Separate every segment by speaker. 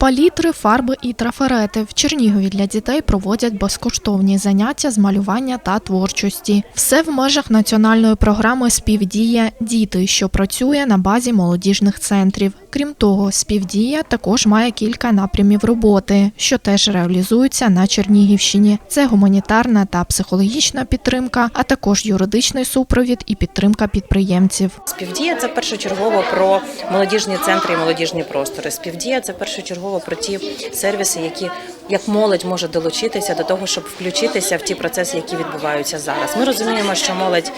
Speaker 1: Палітри, фарби і трафарети в Чернігові для дітей проводять безкоштовні заняття з малювання та творчості. Все в межах національної програми Співдія Діти, що працює на базі молодіжних центрів. Крім того, співдія також має кілька напрямів роботи, що теж реалізуються на Чернігівщині. Це гуманітарна та психологічна підтримка, а також юридичний супровід і підтримка підприємців.
Speaker 2: Співдія це першочергово про молодіжні центри і молодіжні простори. Співдія це першочергово про ті сервіси, які як молодь може долучитися до того, щоб включитися в ті процеси, які відбуваються зараз. Ми розуміємо, що молодь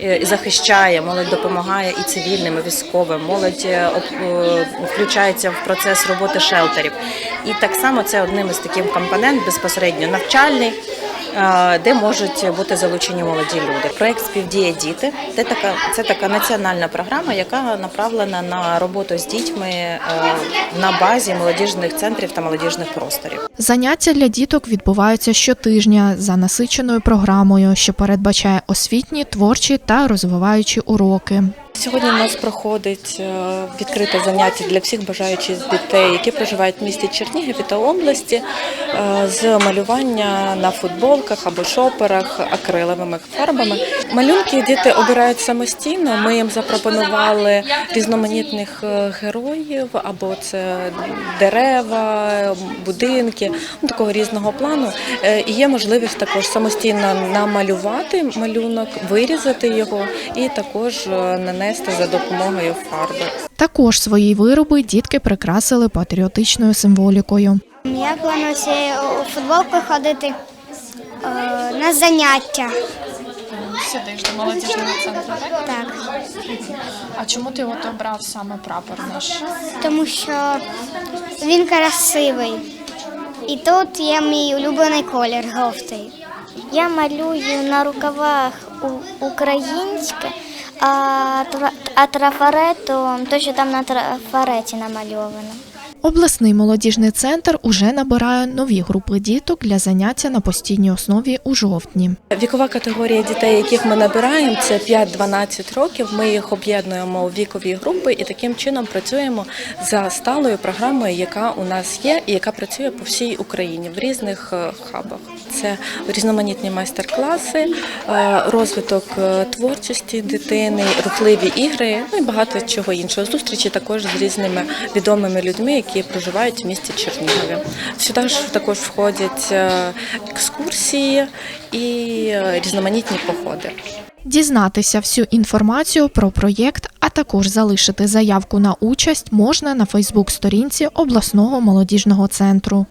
Speaker 2: е, захищає, молодь допомагає і цивільним, і військовим. Молодь е, е, включається в процес роботи шелтерів. І так само це одним із таких компонент безпосередньо навчальний. Де можуть бути залучені молоді люди. Проект співдія діти це така це така національна програма, яка направлена на роботу з дітьми е, на базі молодіжних центрів та молодіжних просторів.
Speaker 1: Заняття для діток відбуваються щотижня за насиченою програмою, що передбачає освітні, творчі та розвиваючі уроки.
Speaker 3: Сьогодні у нас проходить е, відкрите заняття для всіх бажаючих дітей, які проживають в місті Чернігові та області е, з малювання на футболках або шоперах акриловими фарбами. Малюнки діти обирають самостійно. Ми їм запропонували різноманітних е, героїв, або це дерева, будинки, ну, такого різного плану. І є можливість також самостійно намалювати малюнок, вирізати його і також е, нанести за допомогою фарби.
Speaker 1: Також свої вироби дітки прикрасили патріотичною символікою.
Speaker 4: Я планую цією футболкою ходити е, на заняття.
Speaker 5: Сидиш до молодіжного центру, так?
Speaker 4: Так.
Speaker 5: А чому ти от обрав саме прапор наш?
Speaker 4: Тому що він красивий. І тут є мій улюблений колір жовтий. Я малюю на рукавах українське, а, а трафаретом, то, що там на трафареті намальовано.
Speaker 1: Обласний молодіжний центр уже набирає нові групи діток для заняття на постійній основі у жовтні.
Speaker 3: Вікова категорія дітей, яких ми набираємо, це 5-12 років. Ми їх об'єднуємо у вікові групи і таким чином працюємо за сталою програмою, яка у нас є, і яка працює по всій Україні в різних е, хабах. Це різноманітні майстер-класи, е, розвиток е, творчості дитини, рухливі ігри, ну і багато чого іншого. Зустрічі також з різними відомими людьми, які проживають в місті Чернігові. Сюди ж також входять е, екскурсії і е, різноманітні походи.
Speaker 1: Дізнатися всю інформацію про проєкт, а також залишити заявку на участь можна на Фейсбук-сторінці обласного молодіжного центру.